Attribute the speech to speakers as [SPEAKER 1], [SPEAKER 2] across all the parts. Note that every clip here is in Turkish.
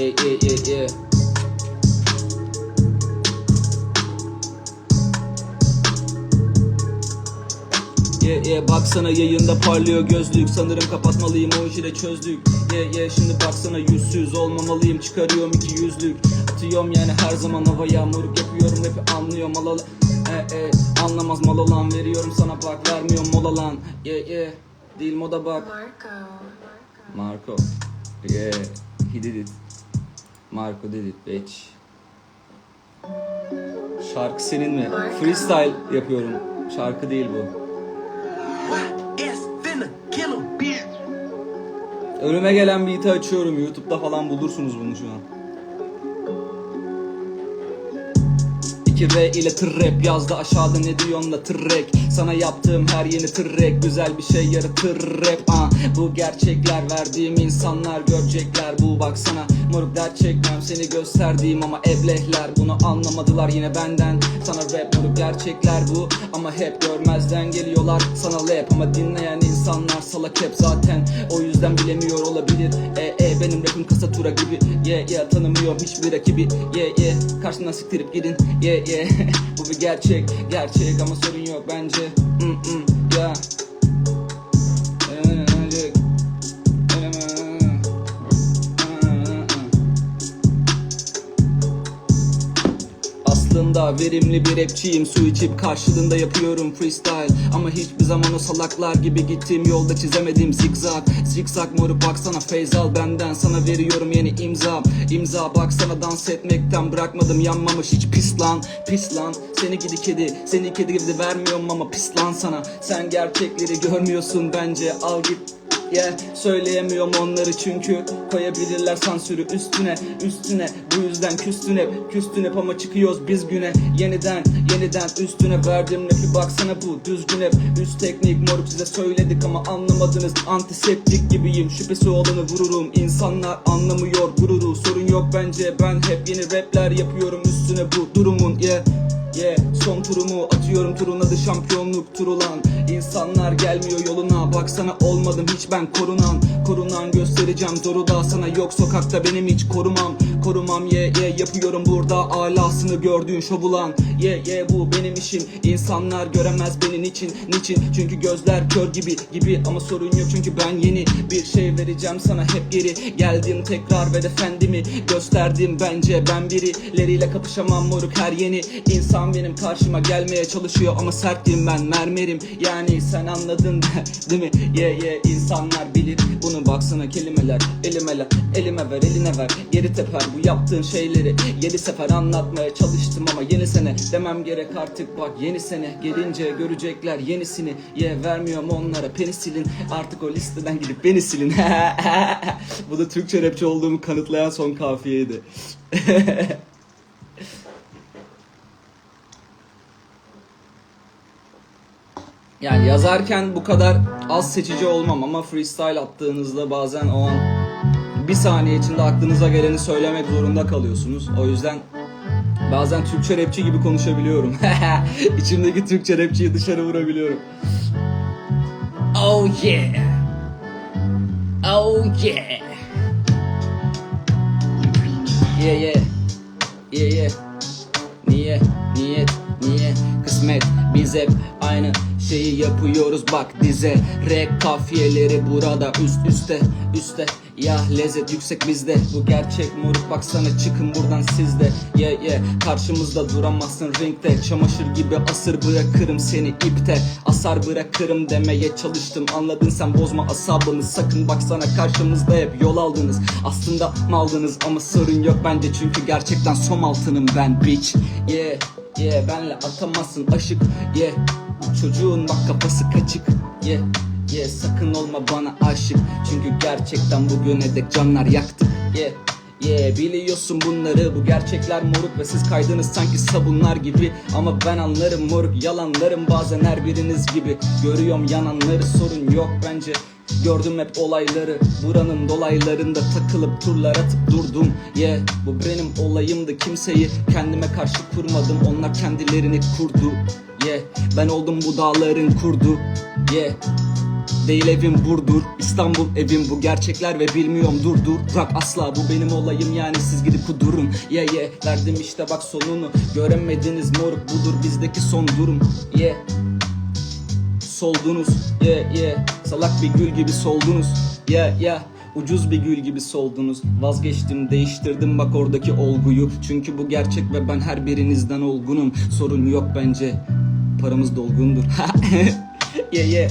[SPEAKER 1] Yeah yeah yeah yeah. Yeah yeah baksana yayında parlıyor gözlük. Sanırım kapatmalıyım o işi de çözdük. Yeah yeah şimdi baksana yüzsüz olmamalıyım. Çıkarıyorum iki yüzlük. Atıyorum yani her zaman havaya Moruk yapıyorum. Rapi anlıyor mal olan e, e, Anlamaz mal olan veriyorum. Sana bak vermiyorum mola lan Yeah yeah. Değil moda bak.
[SPEAKER 2] Marco.
[SPEAKER 1] Marco. Yeah. He did it Marco did it bitch Şarkı senin mi? Freestyle yapıyorum Şarkı değil bu. Önüme gelen beat'i açıyorum. YouTube'da falan bulursunuz bunu şu an. 2R ile tır rap yazdı. Aşağıda ne diyorsun la tırrek Sana yaptığım her yeni tırrek Güzel bir şey yaratır rap. Ah. Bu gerçekler verdiğim insanlar görecekler. Bu baksana moruk dert çekmem. Seni gösterdiğim ama eblehler. Bunu anlamadılar yine benden. Sana rap moruk gerçekler bu. Ama hep görmezden geliyorlar Sana rap ama dinleyen insanlar salak hep zaten. O yüzden bilemiyor olabilir. E e benim rapim kasa tura gibi. Yeah yeah tanımıyorum hiçbir rakibi. Yeah yeah karşımdan siktirip gidin. Yeah yeah bu bir gerçek gerçek ama sorun yok bence. Mm -mm, yeah Aslında verimli bir rapçiyim. Su içip karşılığında yapıyorum freestyle. Ama hiçbir zaman o salaklar gibi gittiğim yolda çizemedim zigzag. Zigzag moruk baksana feyz al benden. Sana veriyorum yeni imza. İmza baksana dans etmekten bırakmadım yanmamış. Hiç pis lan Pis lan. Seni gidi kedi Seni kedi gibi de vermiyorum ama pis lan sana. Sen gerçekleri görmüyorsun bence. Al git Yeah, söyleyemiyorum onları çünkü koyabilirler sansürü üstüne üstüne. Bu yüzden küstün hep küstün hep ama çıkıyoruz biz güne. Yeniden yeniden üstüne verdim rapi baksana bu düzgün hep. Üst teknik moruk size söyledik ama anlamadınız. Antiseptik gibiyim şüphesi olanı vururum. İnsanlar anlamıyor gururu. Sorun yok bence ben hep yeni rapler yapıyorum. Üstüne bu durumun yeah Yeah, son turumu atıyorum turun adı şampiyonluk turu lan İnsanlar gelmiyor yoluna baksana olmadım hiç ben korunan. Korunan göstereceğim zoru da sana yok sokakta benim hiç korumam Korumam ye yeah, ye. Yeah, yapıyorum burada alasını gördüğün şovulan Ye yeah, ye yeah, bu benim işim. İnsanlar göremez beni niçin niçin? Çünkü gözler kör gibi gibi. Ama sorun yok çünkü ben yeni bir şey vereceğim sana hep geri. Geldim tekrar ve efendimi gösterdim bence ben birileriyle kapışamam moruk her yeni. İnsan benim karşıma gelmeye çalışıyor ama serttim ben mermerim. Yani sen anladın değil mi? Ye yeah, ye. Yeah, insanlar bilir bunu. Baksana kelimeler elime la elime ver eline ver. Geri teper bu yaptığın şeyleri yedi sefer anlatmaya çalıştım ama yeni sene demem gerek artık. Bak yeni sene gelince görecekler yenisini. Ye vermiyorum onlara penisilin artık o listeden gidip beni silin. Bu da Türkçe rapçi olduğumu kanıtlayan son kafiyeydi. Yani yazarken bu kadar az seçici olmam ama freestyle attığınızda bazen o an bir saniye içinde aklınıza geleni söylemek zorunda kalıyorsunuz. O yüzden bazen Türkçe rapçi gibi konuşabiliyorum. İçimdeki Türkçe rapçiyi dışarı vurabiliyorum. Oh yeah. Oh yeah. Yeah yeah. Yeah yeah. Niye? Niyet? Niye? Kısmet. Biz hep aynı şeyi yapıyoruz bak dize Rek kafiyeleri burada üst üste üste Ya lezzet yüksek bizde. Bu gerçek moruk baksana çıkın buradan sizde Ye yeah, ye yeah. karşımızda duramazsın ringde. Çamaşır gibi asır bırakırım seni ipte. Asar bırakırım demeye çalıştım. Anladın sen bozma asabını. Sakın Baksana karşımızda hep yol aldınız. Aslında maldınız ama sorun yok bence. Çünkü gerçekten som altınım ben bitch. Yeah yeah. Benle atamazsın aşık. Yeah Çocuğun bak kafası kaçık. Yeah yeah sakın olma bana aşık. Çünkü gerçekten bugüne dek canlar yaktık yeah Yeah biliyorsun bunları. Bu gerçekler moruk ve siz kaydınız sanki sabunlar gibi. Ama ben anlarım moruk yalanlarım bazen her biriniz gibi. Görüyorum yananları sorun yok bence. Gördüm hep olayları. Buranın dolaylarında takılıp turlar atıp durdum. Yeah bu benim olayımdı. Kimseyi kendime karşı kurmadım. Onlar kendilerini kurdu. Yeah ben oldum bu dağların kurdu. Yeah Değil evim Burdur İstanbul evim bu. Gerçekler ve bilmiyorum dur dur. Rap asla bu benim olayım yani. Siz gidip kudurun Ye yeah, ye yeah, verdim işte bak sonunu. Göremediniz moruk budur bizdeki son durum. Ye yeah. Soldunuz. Ye yeah, ye yeah. Salak bir gül gibi soldunuz. Ye yeah, yeah. Ucuz bir gül gibi soldunuz. Vazgeçtim değiştirdim bak oradaki olguyu. Çünkü bu gerçek ve ben her birinizden olgunum. Sorun yok bence. Paramız dolgundur. Ye ye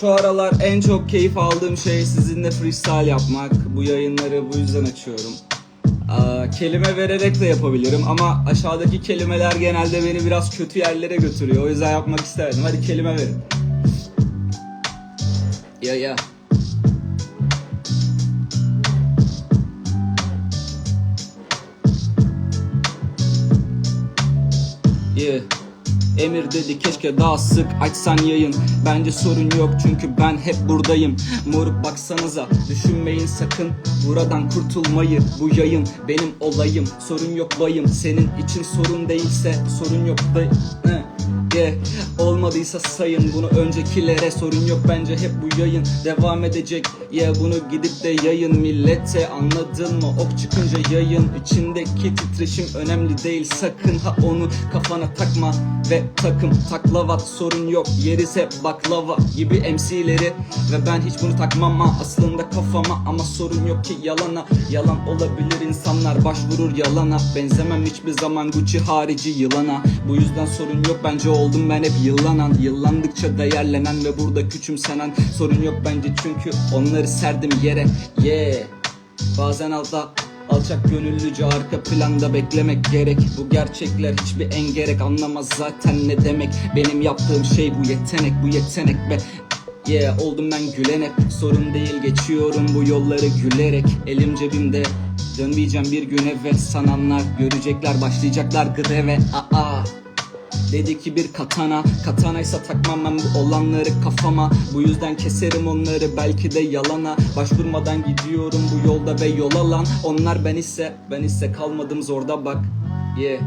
[SPEAKER 1] Şu aralar en çok keyif aldığım şey sizinle freestyle yapmak. Bu yayınları bu yüzden açıyorum. Aa, kelime vererek de yapabilirim ama aşağıdaki kelimeler genelde beni biraz kötü yerlere götürüyor. O yüzden yapmak istemedim. Hadi kelime verin. Ya ya. Yeah. Emir dedi keşke daha sık açsan yayın. Bence sorun yok çünkü ben hep buradayım. Moruk baksanıza düşünmeyin sakın. Buradan kurtulmayı bu yayın benim olayım. Sorun yok bayım senin için sorun değilse Sorun yok He. Yeah. Olmadıysa sayın bunu öncekilere sorun yok. Bence hep bu yayın devam edecek. Ya bunu gidip de yayın millete. Anladın mı? Ok çıkınca yayın içindeki titreşim önemli değil. Sakın ha onu kafana takma ve takım taklavat. Sorun yok yeriz hep baklava gibi MC'leri ve ben hiç bunu takmam ha aslında kafama. Ama sorun yok ki yalana. Yalan olabilir insanlar başvurur yalana. Benzemem hiçbir zaman Gucci harici yılana. Bu yüzden sorun yok bence oldum ben hep yıllanan Yıllandıkça değerlenen ve burada küçümsenen. Sorun yok bence çünkü onları serdim yere Yeah. Bazen alta Alçak gönüllüce arka planda beklemek gerek. Bu gerçekler hiçbir engerek anlamaz zaten ne demek. Benim yaptığım şey bu yetenek bu yetenek be Yeah oldum ben gülen hep Sorun değil geçiyorum bu yolları gülerek. Elim cebimde Dönmeyeceğim bir gün eve sananlar Görecekler başlayacaklar greve Aa Dedi ki bir katana Katanaysa takmam ben bu olanları kafama. Bu yüzden keserim onları belki de yalana. Başvurmadan gidiyorum bu yolda ve yol alan. Onlar ben ise ben ise kalmadım zorda bak. Yeah.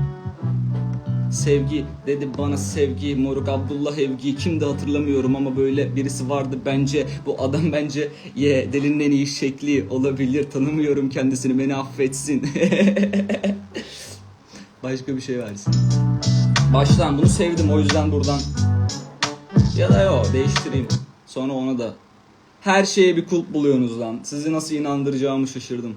[SPEAKER 1] Sevgi dedi bana sevgi. Moruk Abdullah Evgi kimdi hatırlamıyorum ama böyle birisi vardı bence. Bu adam bence ye yeah, delinin en iyi şekli olabilir. Tanımıyorum kendisini beni affetsin. Başka bir şey versin Baştan bunu sevdim o yüzden buradan. Ya da yo değiştireyim. Sonra ona da. Her şeye bir kulp buluyorsunuz lan. Sizi nasıl inandıracağımı şaşırdım.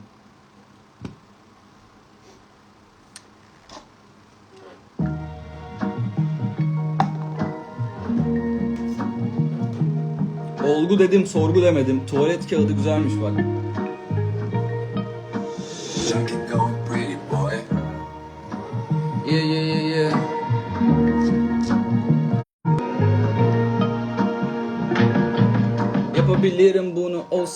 [SPEAKER 1] Olgu dedim sorgu demedim. Tuvalet kağıdı güzelmiş bak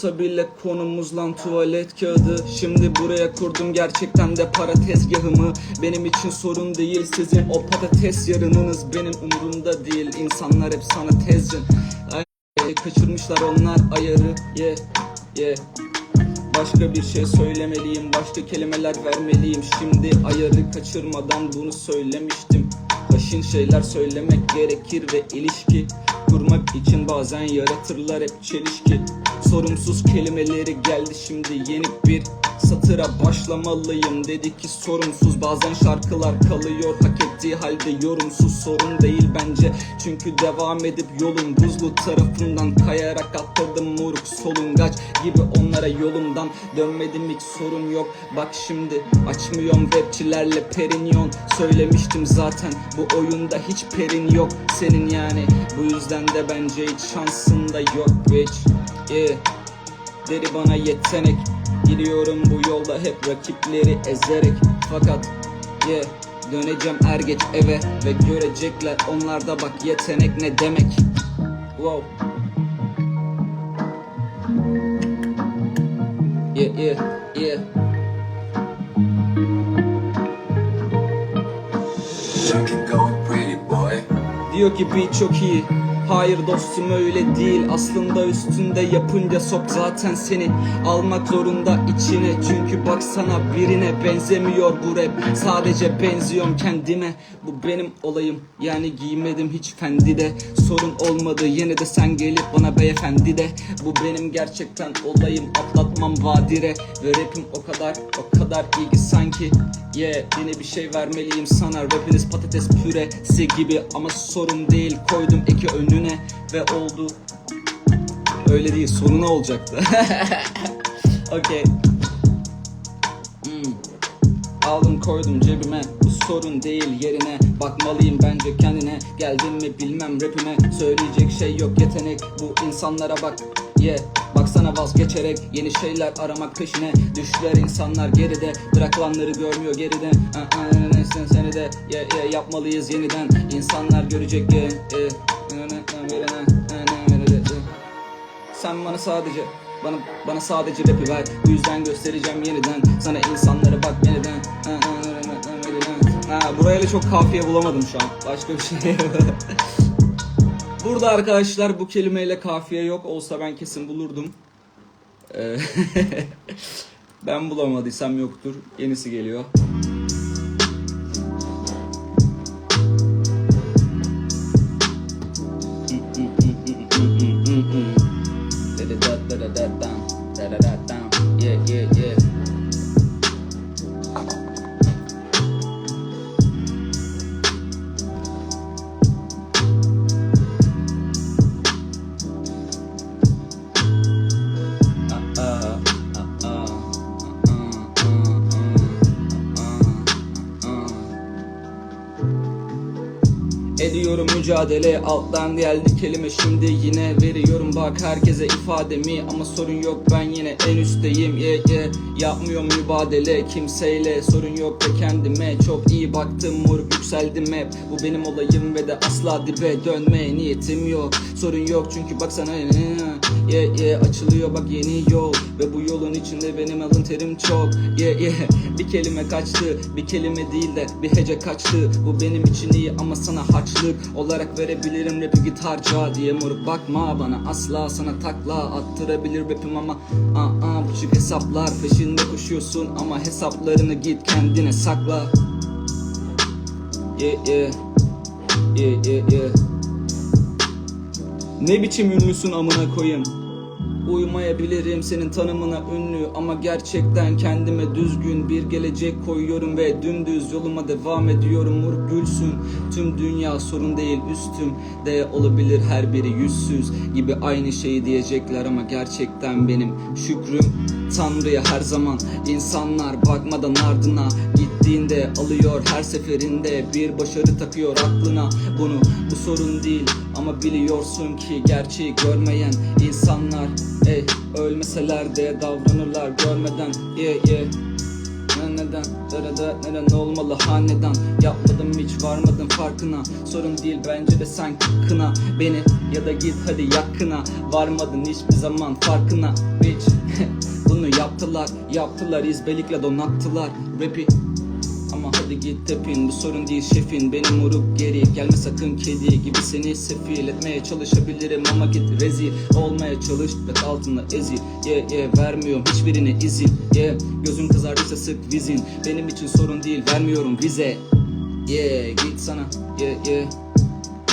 [SPEAKER 1] olsa bile konumuz lan tuvalet kağıdı. Şimdi buraya kurdum gerçekten de para tezgahımı. Benim için sorun değil sizin. O patates yarınınız Benim umurumda değil. İnsanlar hep sana tezcan Ay, Kaçırmışlar onlar ayarı. Yeah yeah Başka bir şey söylemeliyim Başka kelimeler vermeliyim. Şimdi ayarı kaçırmadan bunu söylemiştim. Haşin şeyler söylemek gerekir ve ilişki Kurmak için bazen yaratırlar hep çelişki Sorumsuz kelimeleri geldi şimdi yeni bir satıra başlamalıyım. Dedi ki sorumsuz. Bazen şarkılar kalıyor Hak ettiği halde yorumsuz sorun değil bence. Çünkü devam edip yolun buzlu tarafından Kayarak attırdım moruk solungaç gibi onlara yolumdan. Dönmedim hiç sorun yok. Bak şimdi Açmıyorum rapçilerle perinyon Söylemiştim zaten bu oyunda hiç perin yok Senin yani. Bu yüzden de bence hiç şansın da yok bitch Yeah Deri bana yetenek Gidiyorum bu yolda hep rakipleri ezerek. Fakat yeah Döneceğim er geç eve. Ve görecekler onlarda bak yetenek ne demek. Wow. Yeah yeah yeah. Diyor ki beat çok iyi Hayır dostum öyle değil. Aslında üstünde yapınca sok zaten seni almak zorunda içine. Çünkü baksana birine benzemiyor bu rap. Sadece benziyorum kendime Bu benim olayım. Yani giymedim hiç fendi de. Sorun olmadı yine de sen gelip bana beyefendi de. Bu benim gerçekten olayım atlatmam vadire. Ve rapim o kadar o kadar ilgi sanki. Yeah yine bir şey vermeliyim sana. Rapiniz patates püresi gibi. Ama sorun değil Koydum eki önüne. Ve oldu. Öyle değil soruna olacaktı? Okey Hmm. Aldım koydum cebime sorun değil yerine Bakmalıyım bence kendine. Geldim mi bilmem rapime Söyleyecek şey yok yetenek Bu insanlara bak Yeah Baksana vazgeçerek yeni şeyler aramak peşine. Düşler insanlar geride Bırakılanları görmüyor geride. Neyse seni de yeah, yeah, yapmalıyız yeniden. İnsanlar görecek yeah. Sen bana sadece bana bana sadece rapi ver. Bu yüzden göstereceğim yeniden. Sana insanlara bak yeniden Ha, da çok kafiye bulamadım şu an. Başka bir şey Burada arkadaşlar bu kelimeyle kafiye yok Olsa ben kesin bulurdum. Ee, Ben bulamadıysam yoktur. Yenisi geliyor mücadele alttan geldi kelime. Şimdi yine veriyorum bak herkese ifademi ama sorun yok ben yine en üstteyim. Yeah, yeah. yapmıyorum mübadele? Kimseyle sorun yok ve kendime. Çok iyi baktım moruk yükseldim hep. Bu benim olayım ve de asla dibe dönme niyetim yok. Sorun yok çünkü baksana yeah, yeah. açılıyor bak yeni yol. Ve bu yolun içinde benim alın terim çok. Yeah, yeah. bir kelime kaçtı. Bir kelime değil de bir hece kaçtı. Bu benim için iyi ama sana harçlık olarak verebilirim. Rapi gitarca diye moruk bakma bana. Asla sana takla attırabilir rapim ama aa buçuk hesaplar peşinde koşuyorsun. Ama hesaplarını git kendine sakla. Yeah yeah yeah yeah yeah ne biçim ünlüsün amına koyayım Uymayabilirim senin tanımına ünlü ama gerçekten kendime düzgün bir gelecek koyuyorum ve dümdüz yoluma devam ediyorum. Mur gülsün tüm dünya sorun değil üstüm de olabilir her biri yüzsüz gibi. Aynı şeyi diyecekler ama gerçekten benim şükrüm Tanrı'ya her zaman insanlar bakmadan ardına. Gittiğinde alıyor her seferinde bir başarı takıyor aklına. Bunu bu sorun değil ama biliyorsun ki gerçeği görmeyen insanlar ey ölmeseler de davranırlar görmeden. Yeah yeah. Ne neden? Derede neden olmalı hanedan? Yapmadım hiç varmadım farkına. Sorun değil bence de sen kına. Beni ya da git hadi yakına. Varmadın hiçbir zaman farkına. Bitch yaptılar yaptılar izbelikle donattılar. Rapi ama hadi git tepin bu sorun değil şefin. Benim urup geri gelme sakın kedi gibi seni sefil etmeye çalışabilirim. Ama git rezil olmaya çalış ve altında ezi. Yeah yeah vermiyorum hiçbirine izin. Yeah gözüm kızardıysa sık vizin. Benim için sorun değil vermiyorum vize. Yeah git sana. Yeah yeah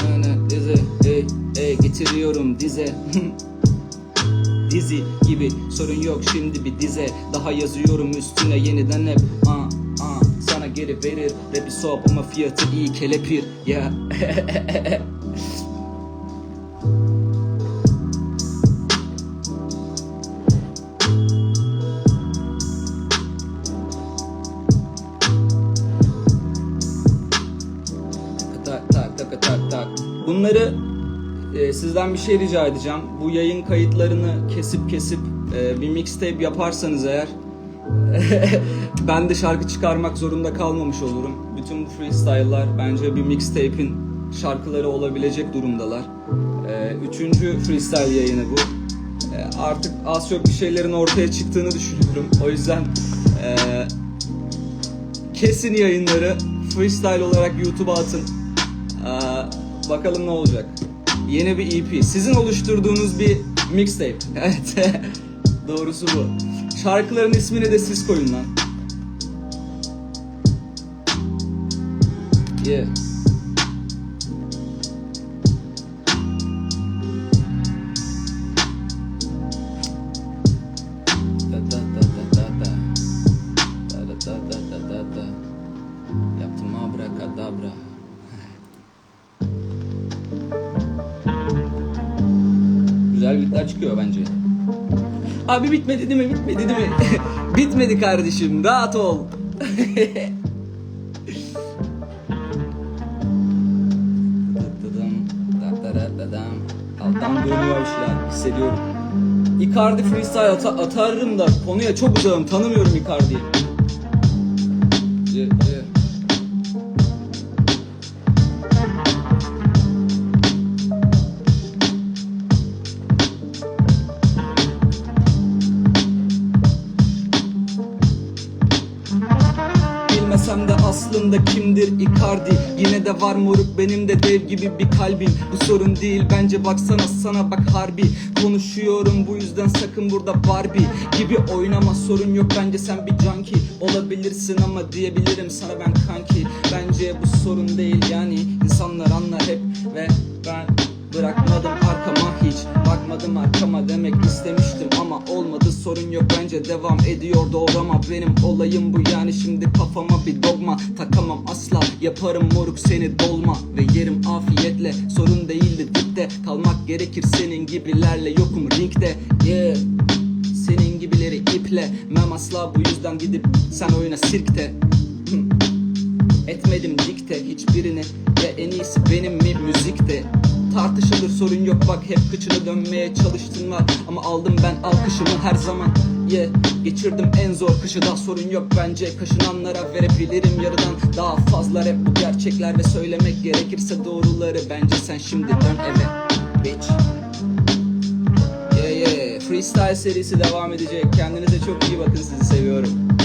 [SPEAKER 1] Aynen dize hey hey getiriyorum dize dizi gibi. Sorun yok şimdi bir dize. Daha yazıyorum üstüne yeniden hep. Aa, aa, sana geri verir. Rapi soğuk ama fiyatı iyi kelepir. Ya tak sizden bir şey rica edeceğim. Bu yayın kayıtlarını kesip kesip e, bir mixtape yaparsanız eğer ben de şarkı çıkarmak zorunda kalmamış olurum. Bütün bu freestyle'lar bence bir mixtape'in şarkıları olabilecek durumdalar. E, üçüncü freestyle yayını bu. E, artık az çok bir şeylerin ortaya çıktığını düşünüyorum. O yüzden e, kesin yayınları freestyle olarak YouTube'a atın. E, bakalım ne olacak. Yeni bir EP. Sizin oluşturduğunuz bir mixtape. Evet. Doğrusu bu. Şarkıların ismini de siz koyun lan. Yeah. Abi bitmedi değil mi? Bitmedi değil mi? Bitmedi kardeşim. Rahat ol. Alttan dönüyor bir şeyler hissediyorum. Icardi freestyle ata- atarım da konuya çok uzağım tanımıyorum Icardi'yi. Kimdir Icardi. Yine de var moruk benim de dev gibi bir kalbim. Bu sorun değil bence baksana sana bak harbi. Konuşuyorum bu yüzden sakın burada Barbie Gibi oynama. Sorun yok bence sen bir junkie Olabilirsin ama diyebilirim sana ben kanki. Bence bu sorun değil yani insanlar anlar hep Ve ben Bırakmadım arkama hiç. Bakmadım arkama demek istemiştim ama olmadı. Sorun yok bence devam ediyor doğrama. Benim olayım bu yani şimdi kafama bir dogma. Takamam asla yaparım moruk seni dolma. Ve yerim afiyetle sorun değildi dipte. Kalmak gerekir senin gibilerle yokum ringde. Yeah senin gibileri iple. Mem asla bu yüzden gidip sen oyuna sirkte. Etmedim dikte hiçbirini Ya en iyisi benim mi müzikte Tartışılır sorun yok. Bak hep kıçını dönmeye çalıştın var. Ama aldım ben alkışımı her zaman. Yeah geçirdim en zor kışı da sorun yok. Bence Kaşınanlara verebilirim yarıdan. Daha fazla rap bu gerçekler Ve söylemek gerekirse doğruları. Bence sen şimdi dön eve bitch. Yeah yeah. Freestyle serisi devam edecek. Kendinize çok iyi bakın sizi seviyorum